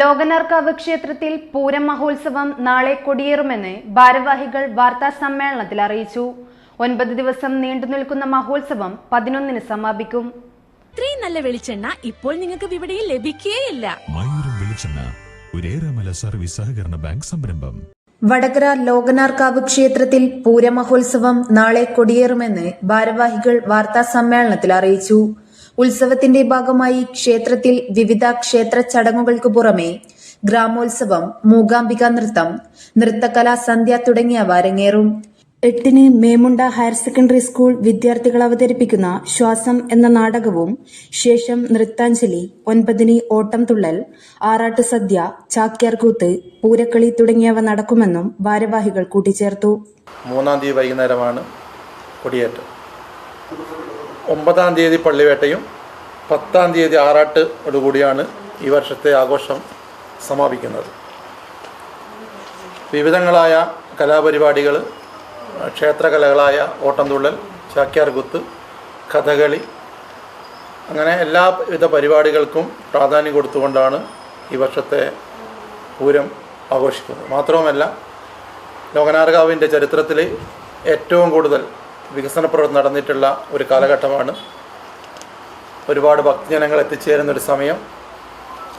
ലോകനാർക്കാവ് ക്ഷേത്രത്തിൽ പൂരം മഹോത്സവം നാളെ കൊടിയേറുമെന്ന് ഭാരവാഹികൾ വാർത്താ സമ്മേളനത്തിൽ അറിയിച്ചു. ഒൻപത് ദിവസം നീണ്ടു നിൽക്കുന്ന മഹോത്സവം പതിനൊന്നിന് സമാപിക്കും. ഇത്രയും നല്ല വെളിച്ചെണ്ണ ഇപ്പോൾ നിങ്ങൾക്ക് വിപണിയിൽ ലഭിക്കുകയില്ല മയൂരം വെളിച്ചെണ്ണ ഒരേറെമല സർവീസ് സഹകരണ ബാങ്ക് സംരംഭം. വടകര ലോകനാർക്കാവ് ക്ഷേത്രത്തിൽ പൂരമഹോത്സവം നാളെ കൊടിയേറുമെന്ന് ഭാരവാഹികൾ വാർത്താ സമ്മേളനത്തിൽ അറിയിച്ചു. ഉത്സവത്തിന്റെ ഭാഗമായി ക്ഷേത്രത്തിൽ വിവിധ ക്ഷേത്ര ചടങ്ങുകൾക്ക് പുറമെ ഗ്രാമോത്സവം മൂകാംബിക നൃത്തം നൃത്തകലാ സന്ധ്യ തുടങ്ങിയവ അരങ്ങേറും എട്ടിന് മേമുണ്ട ഹയർ സെക്കൻഡറി സ്കൂൾ വിദ്യാർത്ഥികൾ അവതരിപ്പിക്കുന്ന ശ്വാസം എന്ന നാടകവും ശേഷം നൃത്താഞ്ജലി ഒൻപതിന് ഓട്ടം തുള്ളൽ ആറാട്ട് സദ്യ ചാക്യാർകൂത്ത് പൂരക്കളി തുടങ്ങിയവ നടക്കുമെന്നും ഭാരവാഹികൾ കൂട്ടിച്ചേർത്തു. മൂന്നാം തീയതി വൈകുന്നേരമാണ് കൊടിയേറ്റം. ഒമ്പതാം തീയതി പള്ളിവേട്ടയും പത്താം തീയതി ആറാട്ടോടുകൂടിയാണ് ഈ വർഷത്തെ ആഘോഷം സമാപിക്കുന്നത്. വിവിധങ്ങളായ കലാപരിപാടികൾ ക്ഷേത്രകലകളായ ഓട്ടംതുള്ളൽ ചാക്യാർകുത്ത് കഥകളി അങ്ങനെ എല്ലാവിധ പരിപാടികൾക്കും പ്രാധാന്യം കൊടുത്തുകൊണ്ടാണ് ഈ വർഷത്തെ പൂരം ആഘോഷിക്കുന്നത്. മാത്രവുമല്ല ലോകനാർഗാവിന്റെ ചരിത്രത്തിൽ ഏറ്റവും കൂടുതൽ വികസന പ്രവർത്തനം നടന്നിട്ടുള്ള ഒരു കാലഘട്ടമാണ്. ഒരുപാട് ഭക്തജനങ്ങൾ എത്തിച്ചേരുന്ന ഒരു സമയം.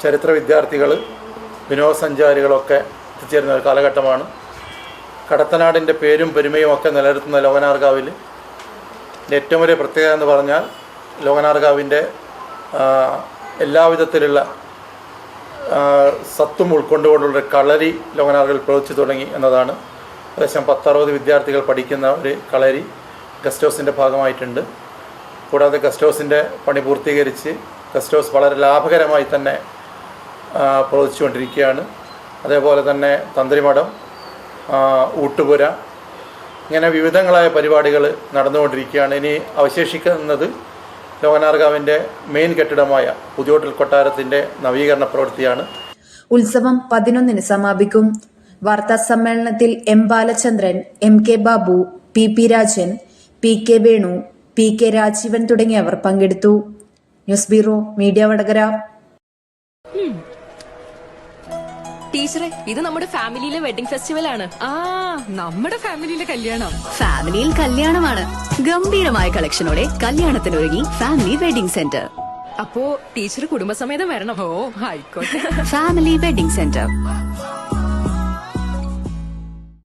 ചരിത്ര വിദ്യാർത്ഥികൾ വിനോദസഞ്ചാരികളൊക്കെ എത്തിച്ചേരുന്ന ഒരു കാലഘട്ടമാണ്. കടത്തനാടിന്റെ പേരും പെരുമയും ഒക്കെ നിലനിർത്തുന്ന ലോകനാർഗാവിൽ ഏറ്റവും വലിയ പ്രത്യേകത എന്ന് പറഞ്ഞാൽ ലോകനാർഗാവിന്റെ എല്ലാവിധത്തിലുള്ള സത്തും ഉൾക്കൊണ്ടുകൊണ്ടുള്ള കളരി ലോകനാർഗിൽ പ്രവർത്തിച്ചു തുടങ്ങി എന്നതാണ്. ഏകദേശം പത്തറുപത് വിദ്യാർത്ഥികൾ പഠിക്കുന്ന ഒരു കളരി. ഗസ്റ്റ് ഹൗസിന്റെ ഭാഗമായിട്ടുണ്ട്. കൂടാതെ ഗസ്റ്റ് ഹൗസിന്റെ പണി പൂർത്തീകരിച്ച് ഗസ്റ്റ് ഹൗസ് വളരെ ലാഭകരമായി തന്നെ പ്രവർത്തിച്ചുകൊണ്ടിരിക്കുകയാണ്. അതേപോലെ തന്നെ തന്ത്രിമഠം ഊട്ടുപുര ഇങ്ങനെ വിവിധങ്ങളായ പരിപാടികൾ നടന്നുകൊണ്ടിരിക്കുകയാണ്. ഇനി അവശേഷിക്കുന്നത് ലോകനാർഗാവിന്റെ മെയിൻ കെട്ടിടമായ പുതിയോട്ടിൽ കൊട്ടാരത്തിന്റെ നവീകരണ പ്രവൃത്തിയാണ്. ഉത്സവം പതിനൊന്നിന് സമാപിക്കും. വാർത്താ സമ്മേളനത്തിൽ M Balachandran M K Babu P P Rajan P K Venu P K Rajeevan തുടങ്ങിയവർ പങ്കെടുത്തു. News bureau media Vadakara. ടീച്ചറെ ഇത് നമ്മുടെ ഫാമിലിയിലെ വെഡിങ് ഫെസ്റ്റിവൽ ആണ്. ആ നമ്മുടെ ഫാമിലിയിലെ കല്യാണം. ഫാമിലിയിൽ കല്യാണമാണ്. ഗംഭീരമായ കളക്ഷനോടെ കല്യാണത്തിന് ഒരുങ്ങി ഫാമിലി വെഡിംഗ് സെന്റർ. അപ്പോ ടീച്ചർ കുടുംബസമേതം വരണം. ഓ ആയിക്കോട്ടെ. Family wedding centre.